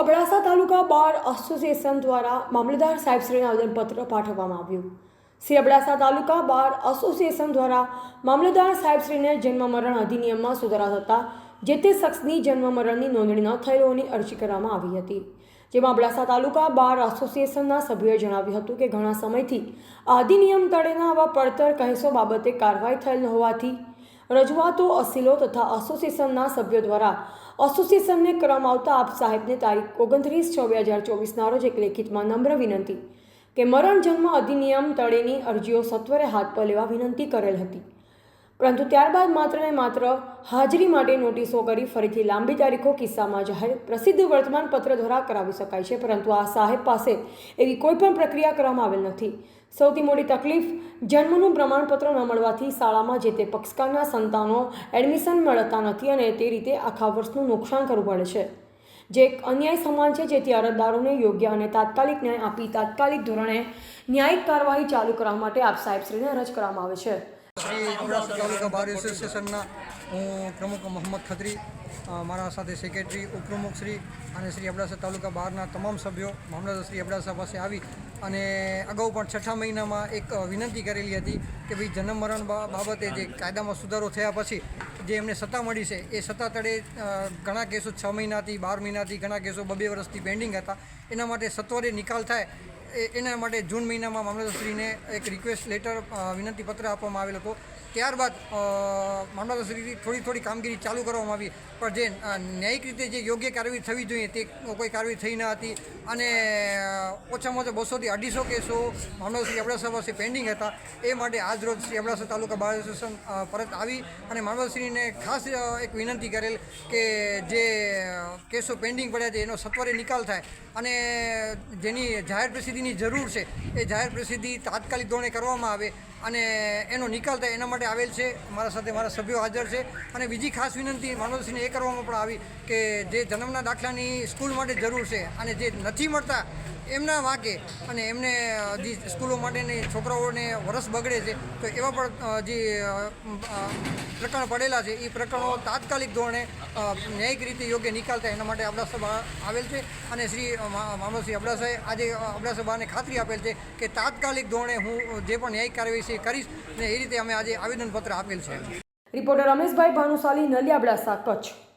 Abdasa taluka bar association દ્વારા મામલતદાર સાહેબશ્રીને આવેદનપત્ર પાઠવવામાં આવ્યું. શ્રી અબડાસા તાલુકા બાર એસોસિએશન દ્વારા મામલતદાર સાહેબશ્રીને જન્મ મરણ અધિનિયમમાં સુધારા થતાં, જે તે શખ્સની જન્મ મરણની નોંધણી ન થઈ હોવાની અરજી કરવામાં આવી હતી. જેમાં અબડાસા તાલુકા બાર એસોસિએશનના સભ્યોએ જણાવ્યું હતું કે, ઘણા સમયથી આ અધિનિયમ તળેના આવા પડતર કહેસો બાબતે કાર્યવાહી થયેલ હોવાથી રજૂઆતો અસીલો તથા એસોસિએશનના સભ્યો દ્વારા. એસોસિએશનને કરવામાં આવતા આપ સાહેબને તારીખ ઓગણત્રીસ છ બે હજાર ચોવીસના રોજ એક લેખિતમાં નમ્ર વિનંતી કે મરણ જન્મ અધિનિયમ તળેની અરજીઓ સત્વરે હાથ પર લેવા વિનંતી કરેલ હતી. પરંતુ ત્યારબાદ માત્ર ને માત્ર હાજરી માટે નોટિસો કરી ફરીથી લાંબી તારીખો કિસ્સામાં જાહેર પ્રસિદ્ધ વર્તમાનપત્ર દ્વારા કરાવી શકાય છે. પરંતુ આ સાહેબ પાસે એવી કોઈ પણ પ્રક્રિયા કરવામાં આવેલ નથી. સૌથી મોટી તકલીફ, જન્મનું પ્રમાણપત્ર ન મળવાથી શાળામાં જે તે પક્ષકારના સંતાનો એડમિશન મળતા નથી અને તે રીતે આખા વર્ષનું નુકસાન કરવું પડે છે. જે એક અન્યાય સમાન છે જેથી અરજદારોને યોગ્ય અને તાત્કાલિક ન્યાય આપી તાત્કાલિક ધોરણે ન્યાયિક કાર્યવાહી ચાલુ કરવા માટે આપ સાહેબશ્રીને અરજ કરવામાં આવે છે. શ્રી અબડાસા તાલુકા બાર એસોસિએશનના હું પ્રમુખ મોહમ્મદ ખત્રી મારા સાથે સેક્રેટરી, ઉપપ્રમુખ શ્રી અને શ્રી અબડાસા તાલુકા બહારના તમામ સભ્યો, મામલતદાર શ્રી અબડાસા પાસે આવી અને અગાઉ પણ છઠ્ઠા મહિનામાં એક વિનંતી કરેલી હતી કે ભાઈ જન્મ મરણ બાબતે જે કાયદામાં સુધારો થયા પછી જે એમને સત્તા મળી છે, એ સત્તા તળે ઘણા કેસો છ મહિનાથી, બાર મહિનાથી ઘણા કેસો બબે વર્ષથી પેન્ડિંગ હતા. એના માટે સત્વરે નિકાલ થાય એના માટે જૂન મહિનામાં મામલતદારશ્રીને એક રિક્વેસ્ટ લેટર વિનંતી પત્ર આપવામાં આવેલ હતો. ત્યારબાદ મામલતદારશ્રીથી થોડી થોડી કામગીરી ચાલુ કરવામાં આવી. પણ જે ન્યાયિક રીતે જે યોગ્ય કાર્યવાહી થવી જોઈએ તે કોઈ કાર્યવાહી થઈ ન હતી. અને ઓછામાં ઓછા બસોથી અઢીસો કેસો મામલતદારશ્રી અબડાસા પાસે પેન્ડિંગ હતા. એ માટે આજ રોજ શ્રી અબડાસા તાલુકા બાર એસોસિએશન પરત આવી અને મામલતદારશ્રીને ખાસ એક વિનંતી કરેલ કે જે કેસો પેન્ડિંગ પડ્યા છે એનો સત્વરે નિકાલ થાય. અને જેની જાહેર પ્રસિદ્ધિની જરૂર છે. એ જાહેર પ્રસિદ્ધિ તાત્કાલિક ધોરણે કરવામાં આવે અને એનો નિકાલ થાય એના માટે આવેલ છે. મારા સાથે મારા સભ્યો હાજર છે. અને બીજી ખાસ વિનંતી માનવસિંહને એ કરવામાં પણ આવી કે જે જન્મના દાખલાની સ્કૂલ માટે જરૂર છે અને જે નથી મળતા એમના વાંકે અને એમને જે સ્કૂલો માટેની છોકરાઓને વરસ બગડે છે, તો એવા પણ જે પ્રકરણ પડેલા છે, એ પ્રકરણો તાત્કાલિક ધોરણે ન્યાયિક રીતે યોગ્ય નિકાલ થાય એના માટે અબડાસા બહાર આવેલ છે અને શ્રી મામલસિંહ અબડાસાએ આજે અબડાસા બહારને ખાતરી આપેલ છે કે તાત્કાલિક ધોરણે હું જે પણ ન્યાયિક કાર્યવાહી છે કરીશ અને એ રીતે અમે આજે આવેદનપત્ર આપેલ છે. રિપોર્ટર રમેશભાઈ ભાનુશાલી, નલિયા અબડાસા, કચ્છ.